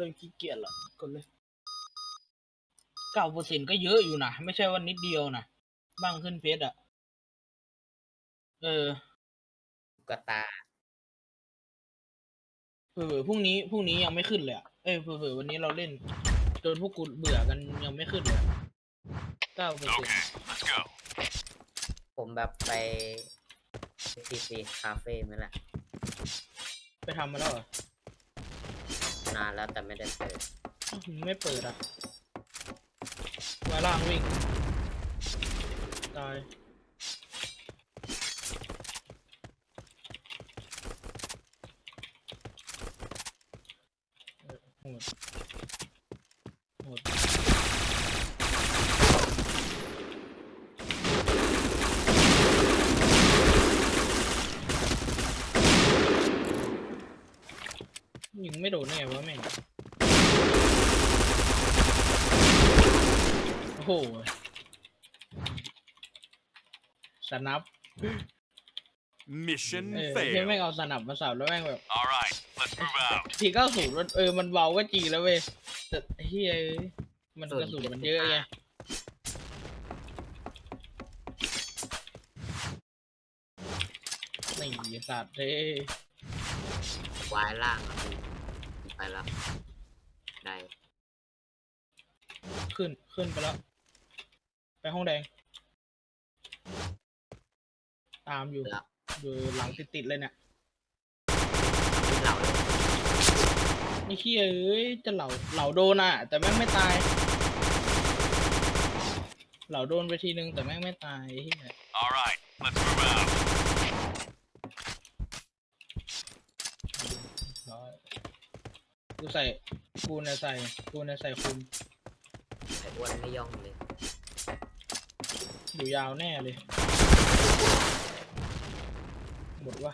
เริ่มขี้เกียจละกดเลยเก้าเปอร์เซ็นก็เยอะอยู่นะ ไม่ใช่ว่านิดเดียวนะบ้างขึ้นเพชรอะ เออ กระตาเผื่อๆพรุ่งนี้พรุ่งนี้ยังไม่ขึ้นเลยอะเอ้ยเผื่อๆวันนี้เราเล่นจนพวกกูเบื่อกันยังไม่ขึ้นเลยเก้าเปอร์เซ็น Let's go. ผมแบบไปทีซีคาเฟ่มาแหละไปทำมาแล้วเหรอ นานแล้วแต่ไม่ได้เปิดถึงไม่เปิดอะวาล่างวิ่ง ตาย เออโหดโหด ยิงไม่โดนได้ไงวะแม่งโอ้โหสนับ Mission เออที่แม่ง failed. เอาสนับมาสับแล้วแม่งแบบ All right, let's move out. ทีเก้าศูนย์มันเออมันเบาก็จริงแล้วเว้ยแต่เฮียเอ้ยมันกระสุนมันเยอะไงนี่สัตว์เท่วายล่างอะพี่ ไปแล้ว ได้ ขึ้น ขึ้นไปแล้ว ไปห้องแดง ตามอยู่ แล้วอยู่หลังติดๆเลยเนี่ยเหล่าเลยไอ้เฮียเอ้ย จะเหล่า เหล่าโดนอะ แต่แม่งไม่ตาย เหล่าโดนไปทีนึงแต่แม่งไม่ตายไอ้เฮีย All right, let's move out. ร้อย กูใส่กูเนี่ยใส่กูเนี่ยใส่คุมแต่อ้วนไม่ย่องเลยอยู่ยาวแน่เลย หมดวะ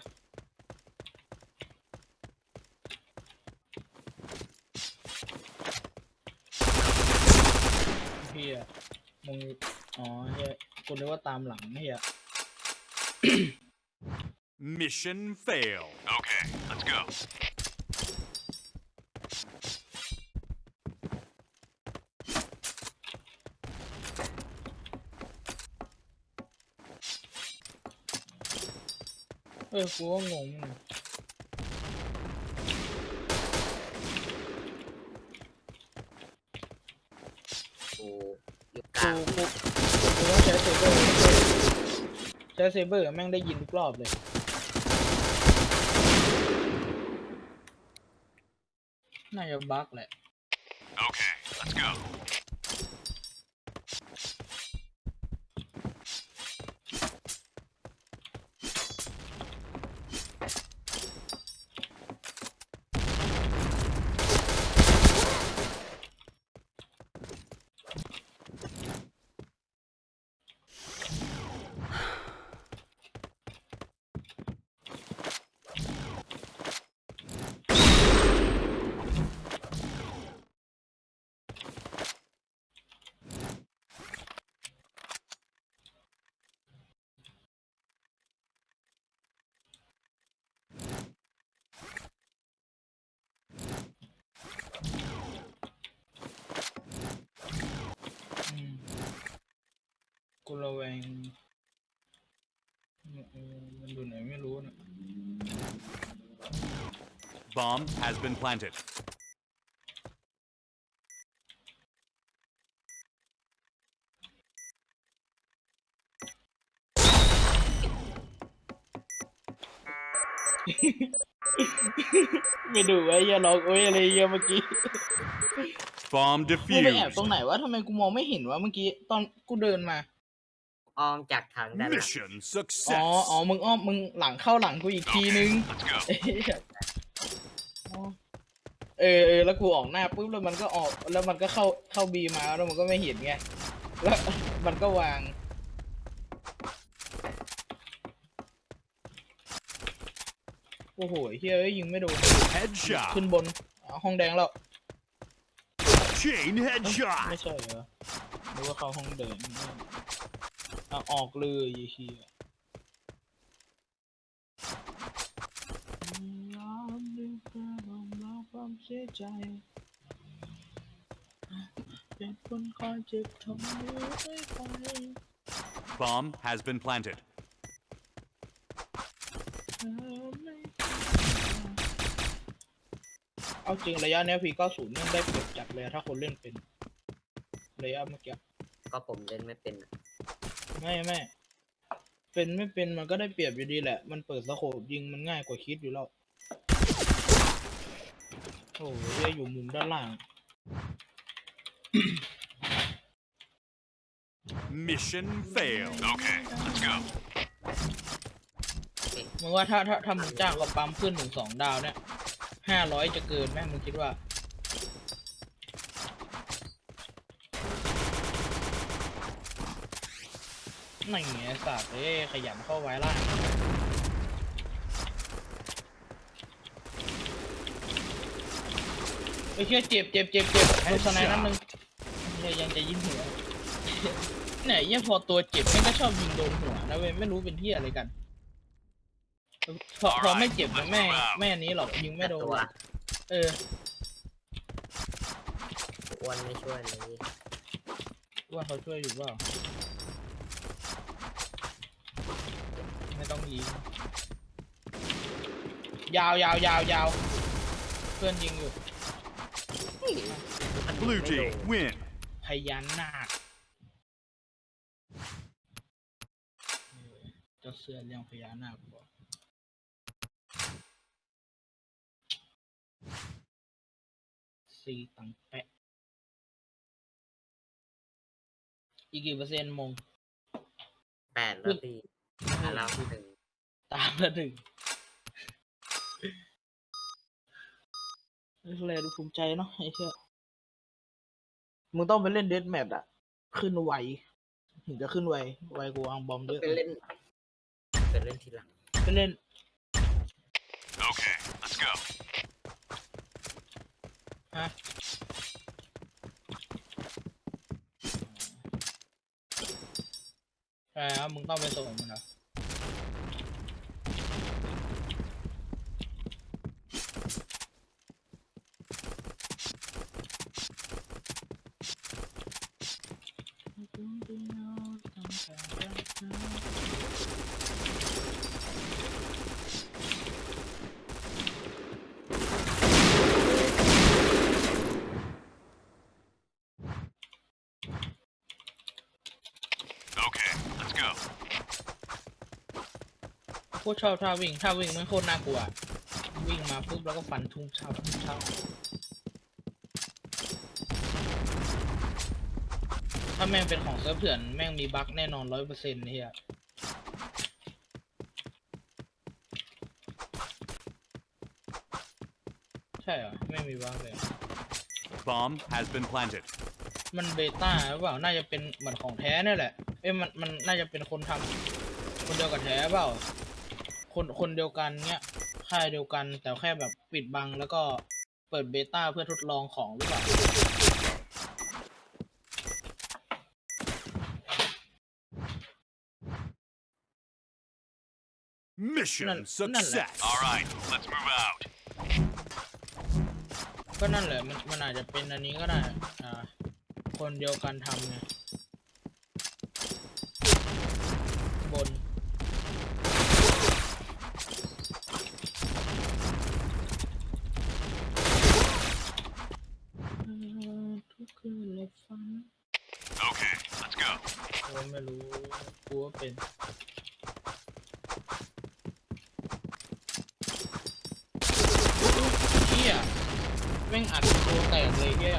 เฮียมึงอ๋อเฮียกูนึกว่าตามหลังเฮีย Mission failed. Okay, let's go. ออกูก็งงมึงกูอยู่กกูลางกูกูต้องใช้เซเบอร์ใช้เซเบอร์แม่งได้ยินทุกรอบเลยน่าจะบั๊กแหละ Okay, let's go. กูระแวงเออมันอยู่ไหนไม่รู้นะ Bomb has been planted. ไม่ดูไอ้เหี้ยาล็อกโอ้ยอะไรเหี้ยเมื่อกี้ Bomb กูไปแอบ defused. ตรงไหนวะทำไมกูมองไม่เห็นวะเมื่อกี้ตอนกูเดินมา อ้อมจากทางด้านหลัง Mission อ๋ออ๋อ success. มึงอ้อม มึงหลังเข้าหลังกูอีกทีนึง Let's go. เอ้ยอ๋อเออเออ แล้วกูออกหน้าปุ๊บแล้วมันก็ออก แล้วมันก็เข้าเข้าบีมาแล้วมันก็ไม่เห็นไง แล้วมันก็วาง โอ้โหเฮ้ยเอ้ยยิงไม่โดน Headshot. ขึ้นบนอ๋อห้องแดงแล้ว Chain ไม่ headshot. ใช่เหรอหรือว่าเข้าห้องเดิน เอาออกเลยไอ้เฮียยามดึกกระดมแล้วความเสียใจ เป็นคนคอยเจ็บทนไม่ไป Bomb has been planted. เอาจริงระยะเนี้ยพีเก้าศูนย์มันได้เปรียบจัดเลยอะถ้าคนเล่นเป็น ระยะเมื่อกี้ ก็ผมเล่นไม่เป็นอะ ไม่ไม่เป็นไม่เป็นมันก็ได้เปรียบอยู่ดีแหละ มันเปิดสโคปยิงมันง่ายกว่าคิดอยู่แล้ว โอ้ยเหี้ยอยู่มุมด้านล่าง Mission failed. Okay, let's go. มึงว่าถ้าถ้าถ้ามึงจ้างเขาปั๊มขึ้นถึงสองดาวเนี่ยห้าร้อยจะเกินไหมมึงคิดว่า นั่นไงไอ้สัตว์เอ้ยขยันเข้าไว้ล่างไอ้เชี่ยเจ็บเจ็บเจ็บเจ็บโดนสไนด์นัดนึงเนี่ยยังจะยิงหัวเนี่ยยังพอตัวเจ็บแม่งก็ชอบยิงโดนหัวนะเว้ยไม่รู้เป็นที่อะไรกันพอพอไม่เจ็บนะแม่แม่นี้หรอกยิงไม่โดนตัวเอออ้วนไม่ช่วยเลยว่าเขาช่วยอยู่เปล่าไม่ต้อง ยิงยาวยาวยาวยาวเพื่อนยิงอยู่ Blue team win. พยานนาคเออเจ้าเสื้อเรื่องพญานาคบอกสีตังแปะ อีกกี่เปอร์เซ็นต์มงแปดแล้วพี่อะเราหนึ่ง ตามละหนึ่งนี่คืออะไรดูภูมิใจเนาะไอ้เชี่ยมึงต้องไปเล่นเดสแมทอะขึ้นไวถึงจะขึ้นไวไวกว่าวางบอมเยอะไปเล่นไปเล่นทีหลังไปเล่น Okay, let's go. ฮะใช่ครับมึงต้องไปส่งมันเหรอ โคตรชอบท่าวิ่งท่าวิ่งมันโคตรน่ากลัว วิ่งมาปุ๊บแล้วก็ฟันทุ่งเช้าทุ่งเช้าถ้าแม่งเป็นของเซิร์ฟเถื่อนแม่งมีบั๊กแน่นอนร้อยเปอร์เซ็นต์เฮียใช่เหรอ ไม่มีบั๊กเลยเหรอ Bomb has been planted. มันเบต้าหรือเปล่า น่าจะเป็นเหมือนของแท้เนี่ยแหละเอ้ยมันมันน่าจะเป็นคนทำคนเดียวกับแท้เปล่า คนคนเดียวกันเนี้ยค่ายเดียวกัน แต่แค่แบบปิดบังแล้วก็เปิดเบต้าเพื่อทดลองของหรือเปล่า Mission None- none success. All right, let's move out. ก็นั่นแหละมันมันอาจจะเป็นอันนี้ก็ได้อ่าคนเดียวกันทำไง บน ทุ กคืนเลยฝัน Okay, let's go. โอ้ไม่รู้กูว่าเป็น เฮียแม่งอัดตัวแตกเลยเฮีย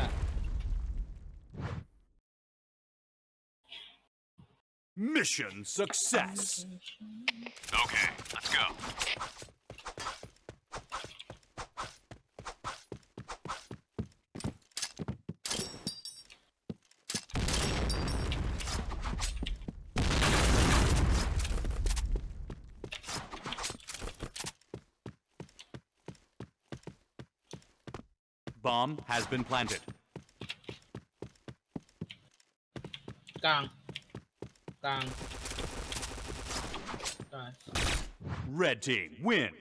Mission success. Okay, let's go. Bomb has been planted. กลาง กลางกลาง Red team win.